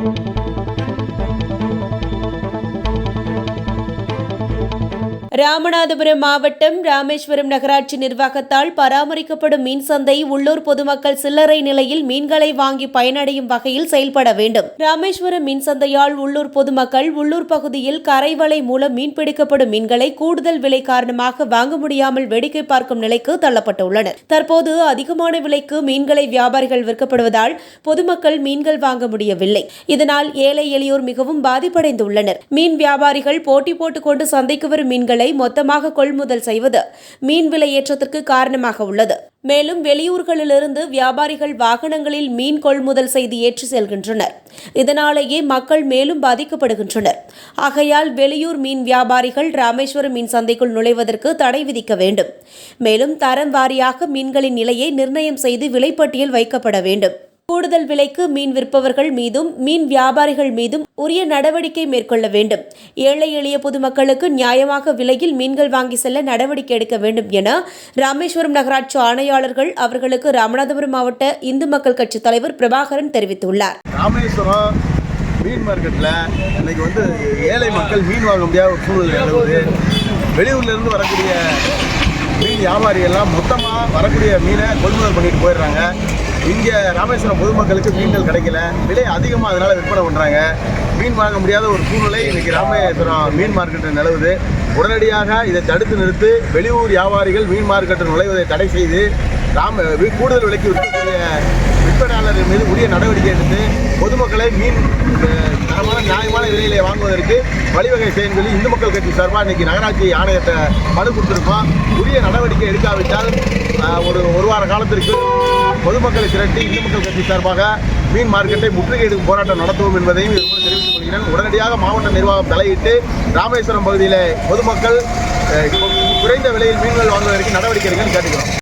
Thank you. Ramanathapuram மாவட்டம் ராமேஸ்வரம் நகராட்சி நிர்வாகத்தால் பராமரிக்கப்படும் மீன் சந்தை உள்ளூர் பொதுமக்கள் சில்லறை நிலையில் மீன்களை வாங்கி பயனடையும் வகையில் செயல்பட வேண்டும். ராமேஸ்வரம் மீன் சந்தையால் உள்ளூர் பொதுமக்கள் உள்ளூர் பகுதியில் கரைவலை மூலம் மீன்பிடிக்கப்படும் மீன்களை கூடுதல் விலை காரணமாக வாங்க முடியாமல் வேடிக்கை பார்க்கும் நிலைக்கு தள்ளப்பட்டுள்ளனர். தற்போது அதிகமான விலைக்கு மீன்களை வியாபாரிகள் விற்கப்படுவதால் பொதுமக்கள் மீன்கள் வாங்க முடியவில்லை. இதனால் ஏழை எளியோர் மிகவும் பாதிப்படைந்துள்ளனர். மீன் வியாபாரிகள் போட்டி போட்டுக்கொண்டு சந்தைக்கு வரும் மீன்களை மொத்தமாக கொள்முதல் செய்வது மீன் விலை ஏற்றத்திற்கு காரணமாக உள்ளது. மேலும் வெளியூர்களிலிருந்து வியாபாரிகள் வாகனங்களில் மீன் கொள்முதல் செய்து ஏற்றி செல்கின்றனர். இதனாலேயே மக்கள் மேலும் பாதிக்கப்படுகின்றனர். ஆகையால் வெளியூர் மீன் வியாபாரிகள் ராமேஸ்வரம் மீன் சந்தைக்குள் நுழைவதற்கு தடை விதிக்க வேண்டும். மேலும் தரம் வாரியாக மீன்களின் நிலையை நிர்ணயம் செய்து விலைப்பட்டியல் வைக்கப்பட வேண்டும். கூடுதல் விலைக்கு மீன் விற்பவர்கள் மீதும் மீன் வியாபாரிகள் மீதும் உரிய நடவடிக்கை மேற்கொள்ள வேண்டும். ஏழை எளிய பொதுமக்களுக்கு நியாயமாக விலையில் மீன்கள் வாங்கி செல்ல நடவடிக்கை எடுக்க வேண்டும் என ராமேஸ்வரம் நகராட்சி ஆணையாளர்கள் அவர்களுக்கு ராமநாதபுரம் மாவட்ட இந்து மக்கள் கட்சி தலைவர் பிரபாகரன் தெரிவித்துள்ளார். ராமேஸ்வரம் மீன் மார்க்கெட்டில் இன்னைக்கு வந்து ஏழை மக்கள் மீன் வாங்க முடியாத ஒரு சூழ்நிலை நிலவுது. வெளியூர்லேருந்து வரக்கூடிய மீன் வியாபாரி எல்லாம் மொத்தமாக வரக்கூடிய மீனை கொள்முதல் பண்ணிட்டு போயிடுறாங்க. இங்கே ராமேஸ்வரம் பொதுமக்களுக்கு மீன்கள் கிடைக்கல. விலை அதிகமாக அதனால் விற்பனை பண்ணுறாங்க மீன் வாங்க முடியாத ஒரு சூழ்நிலை இன்னைக்கு ராமேஸ்வரம் மீன் மார்க்கெட்டில் நிலவுது. உடனடியாக இதை தடுத்து நிறுத்து வெளியூர் வியாபாரிகள் மீன் மார்க்கெட்டில் நுழைவதை தடை செய்து ராம கூடுதல் விலைக்கு விற்கக்கூடிய விற்பனையாளர்கள் மீது உரிய நடவடிக்கை எடுத்து பொதுமக்களை மீன் தரமான நியாயமான விலையிலே வாங்குவதற்கு வழிவகை செய்யும் சொல்லி இந்து மக்கள் கட்சி சார்பாக இன்னைக்கு நகராட்சி ஆணையத்தை மனு கொடுத்துருக்கோம். உரிய நடவடிக்கை எடுக்காவிட்டால் ஒரு ஒரு வார காலத்திற்கு பொதுமக்களை திரட்டி இந்து மக்கள் கட்சி சார்பாக மீன் மார்க்கெட்டை முற்றுகையிடும் போராட்டம் நடத்துவோம் என்பதையும் இது மூலம் தெரிவித்துக் கொள்கிறேன். உடனடியாக மாவட்ட நிர்வாகம் தலையிட்டு ராமேஸ்வரம் பகுதியில் பொதுமக்கள் குறைந்த விலையில் மீன்கள் வாங்குவதற்கு நடவடிக்கை எடுக்கன்னு கேட்டுக்கிறோம்.